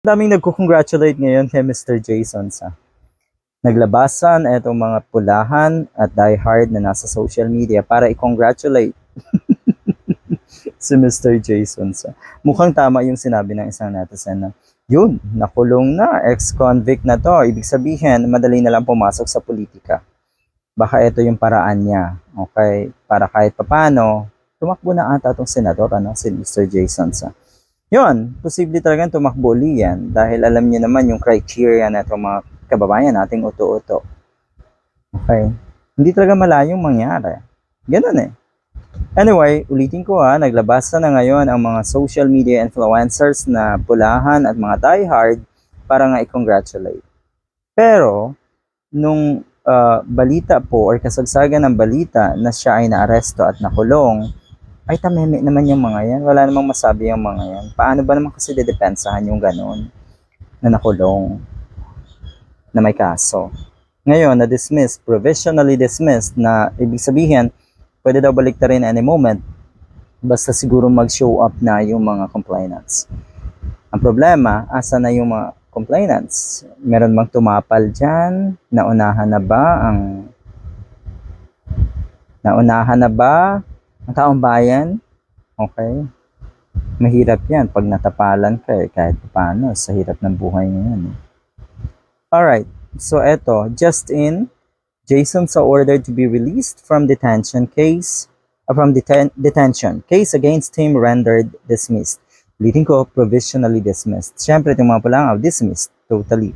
Daming nagko-congratulate ngayon kay Mr. Jason sa naglabasan itong mga pulahan at diehard na nasa social media para i-congratulate si Mr. Jason sa. Mukhang tama yung sinabi ng isang netizen na, yun, nakulong na, ex-convict na to. Ibig sabihin, madali na lang pumasok sa politika. Baka ito yung paraan niya. Okay? Para kahit papano, tumakbo na ata itong senador, ano, si Mr. Jason sa. Yun, posible talagang tumakbo yan dahil alam niyo naman yung criteria na itong mga kababayan nating uto-uto. Okay? Hindi talaga malayong mangyari. Ganun eh. Anyway, ulitin ko ha, naglabas na ngayon ang mga social media influencers na pulahan at mga diehard para nga i-congratulate. Pero, nung uh, balita po or kasagsagan ng balita na siya ay naaresto at nakulong, ay tameme naman yung mga yan. Wala namang masabi yung mga yan. Paano ba naman kasi didepensahan yung ganun na nakulong na may kaso? Ngayon, na-dismiss, provisionally dismissed na ibig sabihin, pwede daw baliktarin any moment basta siguro mag-show up na yung mga complainants. Ang problema, asa na yung mga complainants? Meron bang tumapal dyan? Naunahan na ba ang Naunahan na ba ang taong bayan? Okay. Mahirap yan pag natapalan ka eh, kahit paano sa hirap ng buhay ngayon. Eh. Alright, so eto, just in, Jason saw ordered to be released from detention case, uh, from deten- detention. Case against him rendered dismissed. Ulitin ko, provisionally dismissed. Siyempre, itong mga pulangaw, dismissed. Totally.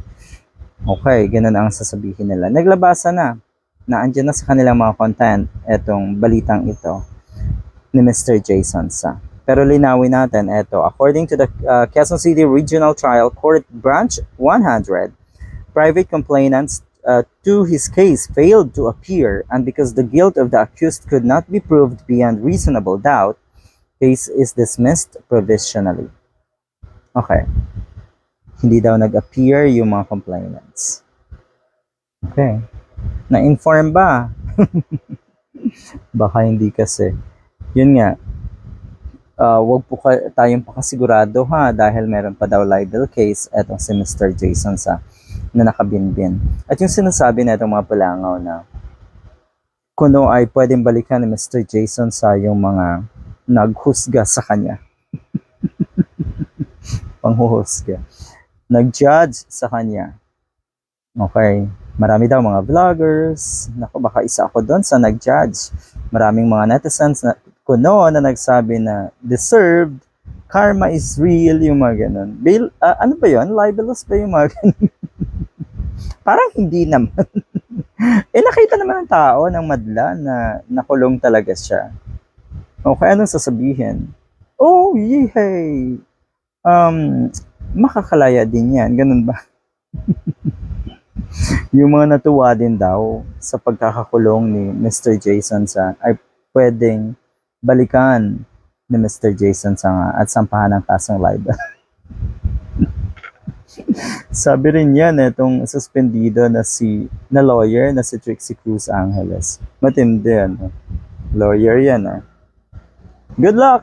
Okay, ganun ang sasabihin nila. Naglabasa na, na andyan na sa kanilang mga content, etong balitang ito ni Mr. Jason Sa. Pero linawin natin, eto, according to the uh, Quezon City Regional Trial Court Branch 100, private complainants uh, to his case failed to appear and because the guilt of the accused could not be proved beyond reasonable doubt, case is dismissed provisionally. Okay. Hindi daw nag-appear yung mga complainants. Okay. Na-inform ba? Baka hindi kasi. Yun nga, uh, wag po ka, tayong pakasigurado ha dahil meron pa daw libel case etong si Mr. Jason sa na nakabinbin. At yung sinasabi na itong mga pulangaw na kuno ay pwedeng balikan ni Mr. Jason sa yung mga naghusga sa kanya. Panghuhusga. Nag-judge sa kanya. Okay. Marami daw mga vloggers. Naku, baka isa ako doon sa nag-judge. Maraming mga netizens na kuno na nagsabi na deserved, karma is real, yung mga ganun. Bail, ah, ano ba yun? Libelous ba yung mga ganun? Parang hindi naman. eh nakita naman ng tao ng madla na nakulong talaga siya. Okay, anong sasabihin? Oh, yehey! Um, makakalaya din yan. Ganun ba? yung mga natuwa din daw sa pagkakakulong ni Mr. Jason sa ay pwedeng balikan ni Mr. Jason sa nga at sampahan ng kasong libel. Sabi rin yan, itong suspendido na si na lawyer na si Trixie Cruz Angeles. Matindi yan. eh. Lawyer yan. Eh. Good luck!